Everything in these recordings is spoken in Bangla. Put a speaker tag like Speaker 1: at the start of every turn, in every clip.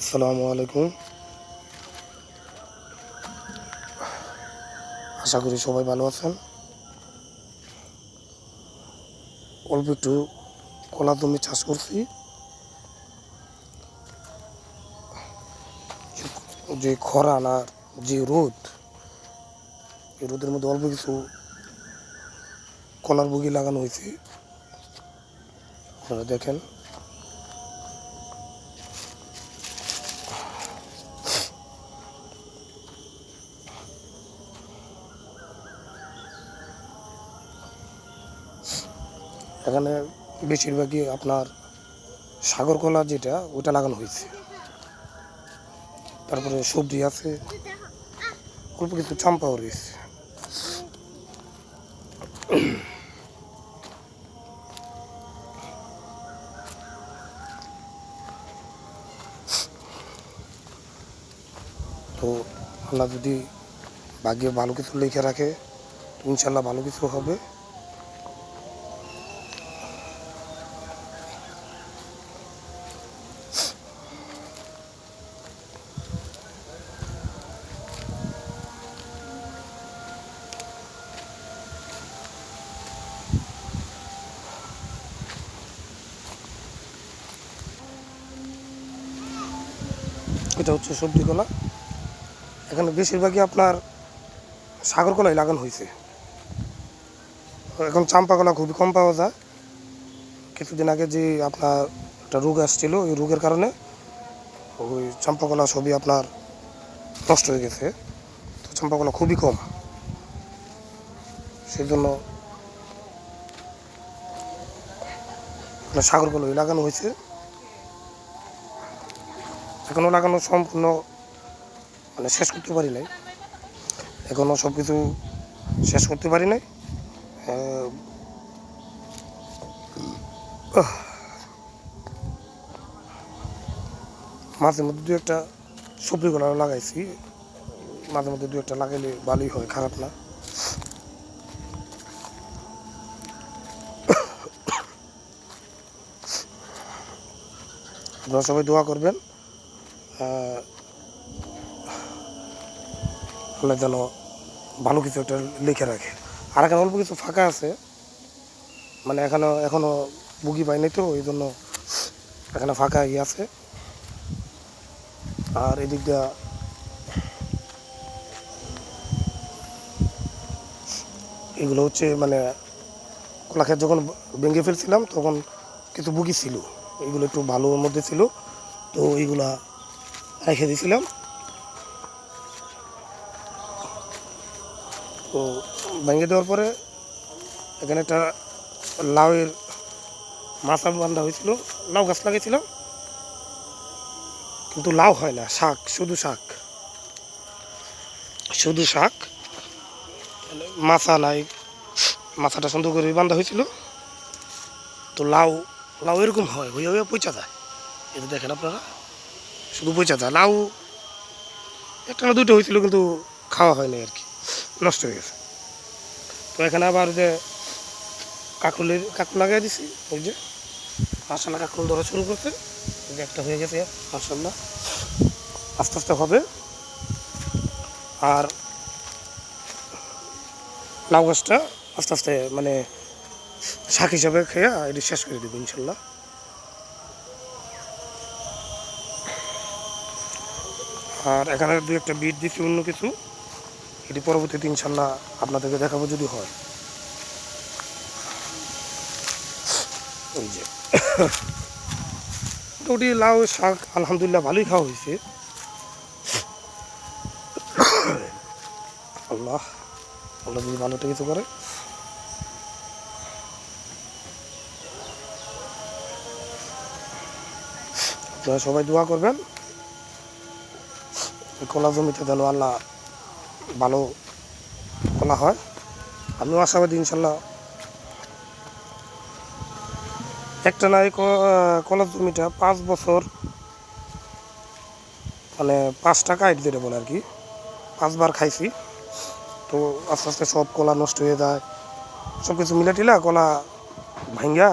Speaker 1: আসসালামু আলাইকুম। আশা করি সবাই ভালো আছেন। অল্প একটু কলা জমি চাষ করছি। যে খরা না, যে রোদ, এই রোদের মধ্যে অল্প কিছু কলার বগি লাগানো হয়েছে। আপনারা দেখেন। এখানে বেশিরভাগই আপনার সাগর কলা যেটা ওটা লাগানো হয়েছে। তারপরে সবজি আছে, অল্প কিছু চাম্পাও রয়েছে। তো আল্লাহ যদি ভাগ্যে ভালো কিছু লিখে রাখে ইনশাল্লাহ ভালো কিছু হবে। এটা হচ্ছে সবজি কলা, এখানে বেশিরভাগই আপনার সাগর কলাই লাগানো হয়েছে। এখন চাম্পা কলা খুবই কম পাওয়া যায়। কিছুদিন আগে যে আপনার একটা রোগ আসছিল, ওই রোগের কারণে ওই চাম্পা কলা সবই আপনার নষ্ট হয়ে গেছে। তো চাম্পা কলা খুবই কম। সেই জন্য সাগর কলাই লাগানো হয়েছে। এখনও লাগানো সম্পূর্ণ মানে শেষ করতে পারি নাই। এখনও সব কিছু শেষ করতে পারি নাই। মাঝে মধ্যে দু একটা সবজিগুলো লাগাইছি। মাঝে মধ্যে দু একটা লাগাইলে ভালোই হয়, খারাপ না। আপনারা সবাই দোয়া করবেন। আল্লাহ যেন ভালো কিছু একটা লিখে রাখে। আর এখানে অল্প কিছু ফাঁকা আছে। মানে এখানে, এখনও বুগি পাইনি তো, এই জন্য এখানে ফাঁকা ইয়ে আছে। আর এদিক দিয়া এগুলো হচ্ছে মানে কলা ক্ষেত যখন ভেঙে ফেলছিলাম, তখন কিছু বুগি ছিল। এগুলো একটু ভালোর মধ্যে ছিল। তো এইগুলা রেখে দিয়েছিলাম। তো ভেঙে দেওয়ার পরে এখানে একটা লাউয়ের মাথা বান্ধা হয়েছিল, লাউ গাছ লাগিয়েছিলাম। কিন্তু লাউ হয় না, শাক, শুধু শাক। শুধু শাক, মাথা নাই, মাথাটা সুন্দর করে বান্ধা হয়েছিল। তো লাউ লাউ এরকম হয়, হইয়া হইয়া পচা যায়। এটা দেখেন আপনারা। শুধু পচা যায়, লাউ একটা না দুটো হয়েছিল কিন্তু খাওয়া হয়নি আর কি, নষ্ট হয়ে গেছে। তো এখানে আবার যে কাকুলের কাকুল লাগাই দিছি ওই যে মাসাল্লাহ কাকুল ধরা শুরু করছে যে একটা হয়ে গেছে মাসাল্লাহ আস্তে আস্তে হবে। আর লাউ গাছটা আস্তে আস্তে মানে শাক হিসাবে খেয়ে এটি শেষ করে দেবো ইনশাল্লাহ আর এখানে দু একটা বিট দিচ্ছি অন্য কিছু। এটি পরবর্তীতে ইনশাল্লাহ আপনাদেরকে দেখাবো যদি হয়। ওই যে। মোটামুটি লাউ শাক আলহামদুলিল্লাহ ভালোই খাওয়া হয়েছে। আল্লাহ আল্লাহ যদি ভালোটা কিছু করে সবাই দোয়া করবেন। কলা জমিতে যেন আল্লাহ ভালো কলা হয়। আমিও আশাবাদী, ইনশাল্লাহ। একটা না এই কলা জমিটা পাঁচ বছর মানে পাঁচ টাকা আইট যেটা বলে আর কি পাঁচবার খাইছি। তো আস্তে আস্তে সব কলা নষ্ট হয়ে যায়। সব কিছু মিলা টিলা কলা ভাঙ্গা,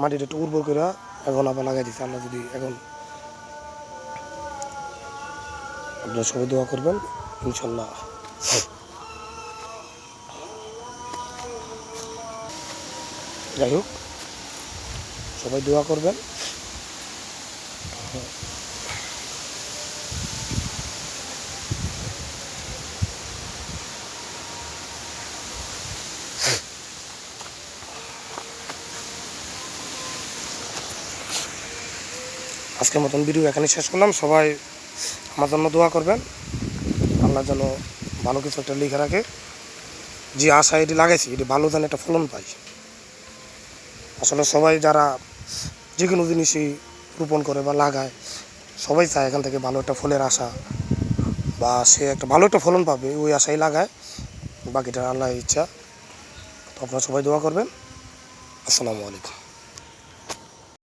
Speaker 1: মাটিটা একটু উর্বর করে এখন আবার লাগাই দিচ্ছে আল্লাহ যদি এখন আপনারা সবাই দোয়া করবেন, ইনশাল্লাহ। যাই হোক, সবাই দোয়া করবেন। আজকের মতন ভিডিও এখানে শেষ করলাম। সবাই আমার জন্য দোয়া করবেন। আল্লাহ যেন ভালো কিছু একটা লিখে রাখে। যে আশা এটি লাগাইছি, এটি ভালো যেন একটা ফলন পাই আসলে সবাই যারা যে কোনো জিনিসই রোপণ করে বা লাগায়, সবাই চায় এখান থেকে ভালো একটা ফলের আশা বা সে একটা ভালো একটা ফলন পাবে, ওই আশাই লাগায়। বাকিটা আল্লাহ ইচ্ছা। তো আপনারা সবাই দোয়া করবেন। আসসালামু আলাইকুম।